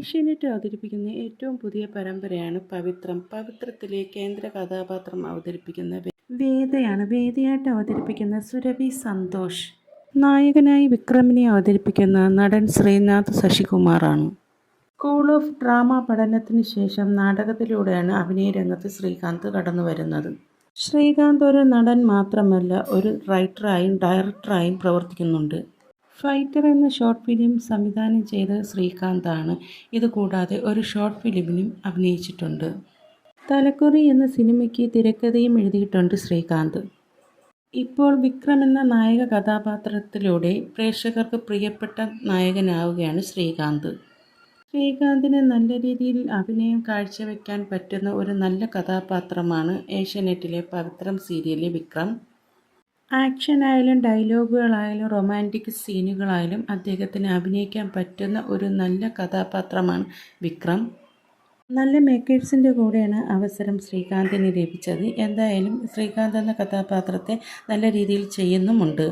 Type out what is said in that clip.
ഏഷ്യാനെറ്റ് അവതരിപ്പിക്കുന്ന ഏറ്റവും പുതിയ പരമ്പരയാണ് പവിത്രം. പവിത്രത്തിലെ കേന്ദ്ര കഥാപാത്രം അവതരിപ്പിക്കുന്ന വേദയാണ് വേദയായിട്ട് അവതരിപ്പിക്കുന്ന സുരഭി സന്തോഷ്. നായകനായി വിക്രമിനെ അവതരിപ്പിക്കുന്ന നടൻ ശ്രീനാഥ് ശശികുമാറാണ്. സ്കൂൾ ഓഫ് ഡ്രാമ പഠനത്തിന് ശേഷം നാടകത്തിലൂടെയാണ് അഭിനയ രംഗത്ത് ശ്രീകാന്ത് കടന്നു വരുന്നത്. ശ്രീകാന്ത് ഒരു നടൻ മാത്രമല്ല ഒരു റൈറ്ററായും ഡയറക്ടറായും പ്രവർത്തിക്കുന്നുണ്ട്. ഫൈറ്റർ എന്ന ഷോർട്ട് ഫിലിം സംവിധാനം ചെയ്ത ശ്രീകാന്താണ് ഇതുകൂടാതെ ഒരു ഷോർട്ട് ഫിലിമിനും അഭിനയിച്ചിട്ടുണ്ട്. തലക്കുറി എന്ന സിനിമയ്ക്ക് തിരക്കഥയും എഴുതിയിട്ടുണ്ട് ശ്രീകാന്ത്. ഇപ്പോൾ വിക്രം എന്ന നായക കഥാപാത്രത്തിലൂടെ പ്രേക്ഷകർക്ക് പ്രിയപ്പെട്ട നായകനാവുകയാണ് ശ്രീകാന്ത്. ശ്രീകാന്തിന് നല്ല രീതിയിൽ അഭിനയം കാഴ്ചവെക്കാൻ പറ്റുന്ന ഒരു നല്ല കഥാപാത്രമാണ് ഏഷ്യാനെറ്റിലെ പവിത്രം സീരിയലിലെ വിക്രം. ആക്ഷനായാലും ഡയലോഗുകളായാലും റൊമാന്റിക് സീനുകളായാലും അദ്ദേഹത്തിന് അഭിനയിക്കാൻ പറ്റുന്ന ഒരു നല്ല കഥാപാത്രമാണ് വിക്രം. നല്ല മേക്കേഴ്സിന്റെ കൂടെയാണ് അവസരം ശ്രീകാന്തിന് ലഭിച്ചത്. എന്തായാലും ശ്രീകാന്ത് എന്ന കഥാപാത്രത്തെ നല്ല രീതിയിൽ ചെയ്യുന്നുമുണ്ട്.